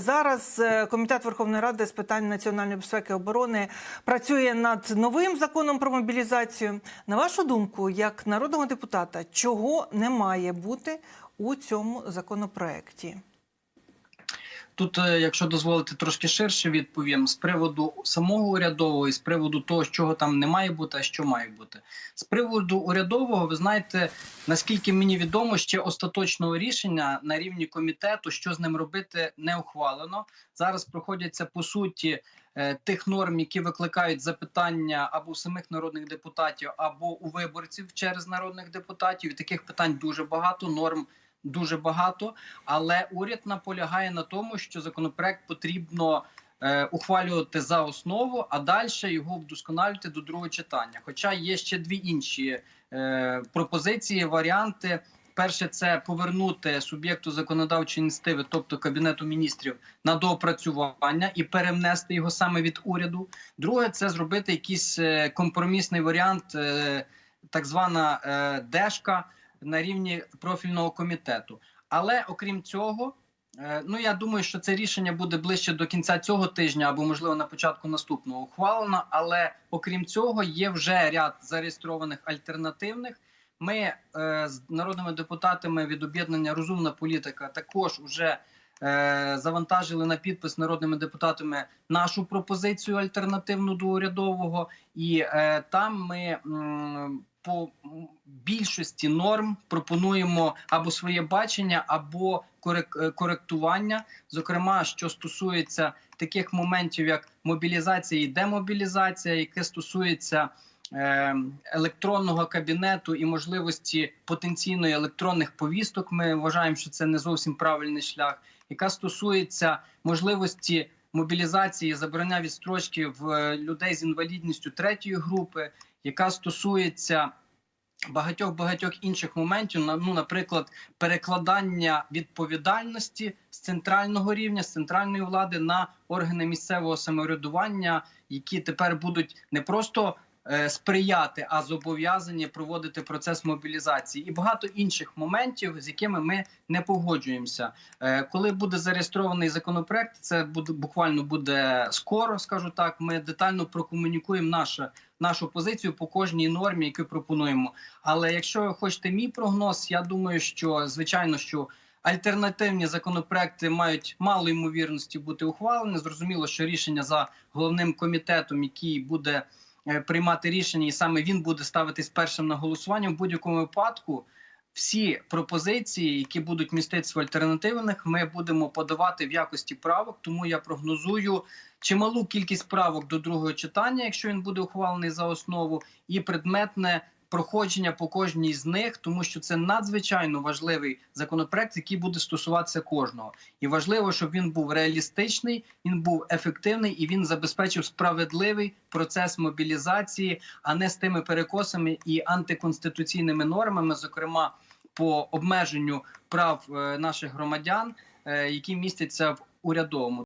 Зараз е, комітет Верховної Ради з питань національної безпеки і оборони працює над новим законом про мобілізацію. На вашу думку, як народного депутата, чого не має бути у цьому законопроекті? Тут, е, якщо дозволити трошки ширше, відповім з приводу самого урядового і з приводу того, чого там не має бути, а що має бути. З приводу урядового, ви знаєте, наскільки мені відомо, ще остаточного рішення на рівні комітету, що з ним робити, не ухвалено. Зараз проходяться по суті е, тих норм, які викликають запитання або у самих народних депутатів, або у виборців через народних депутатів. І таких питань дуже багато норм. Дуже багато, але уряд наполягає на тому, що законопроект потрібно е, ухвалювати за основу, а далі його вдосконалювати до другого читання. Хоча є ще дві інші е, пропозиції, варіанти. Перше, це повернути суб'єкту законодавчої ініціативи, тобто кабінету міністрів, на доопрацювання і перевнести його саме від уряду. Друге, це зробити якийсь е, компромісний варіант, так звана дешка на рівні профільного комітету. Але окрім цього, е, ну я думаю, що це рішення буде ближче до кінця цього тижня або можливо на початку наступного ухвалено. Але окрім цього, є вже ряд зареєстрованих альтернативних. Ми е, з народними депутатами від об'єднання Розумна політика також вже е, завантажили на підпис народними депутатами нашу пропозицію альтернативну до урядового, і там ми по більшості норм пропонуємо або своє бачення, або е, коректування, зокрема, що стосується таких моментів, як мобілізація і демобілізація, яке стосується е, електронного кабінету і можливості потенційної електронних повісток. Ми вважаємо, що це не зовсім правильний шлях, яка стосується можливості мобілізації, забрання відстрочки в е, людей з інвалідністю третьої групи, яка стосується багатьох багатьох інших моментів, ну, наприклад, перекладання відповідальності з центрального рівня, з центральної влади на органи місцевого самоврядування, які тепер будуть не просто сприяти, а зобов'язані проводити процес мобілізації, і багато інших моментів, з якими ми не погоджуємося. Е, коли буде зареєстрований законопроект, це буде буквально буде скоро, скажу так. Ми детально прокомунікуємо нашу, нашу позицію по кожній нормі, яку пропонуємо. Але якщо ви хочете мій прогноз, я думаю, що звичайно, що альтернативні законопроекти мають мало ймовірності бути ухвалені. Зрозуміло, що рішення за головним комітетом, який буде е, приймати рішення, і саме він буде ставитись першим на голосування в будь-якому випадку. Всі пропозиції, які будуть міститися в альтернативних, ми будемо подавати в якості правок. Тому я прогнозую чималу кількість правок до другого читання, якщо він буде ухвалений за основу, і предметне проходження по кожній з них, тому що це надзвичайно важливий законопроект, який буде стосуватися кожного. І важливо, щоб він був реалістичний, він був ефективний і він забезпечив справедливий процес мобілізації, а не з тими перекосами і антиконституційними нормами, зокрема по обмеженню прав е, наших громадян, е, які містяться в урядовому.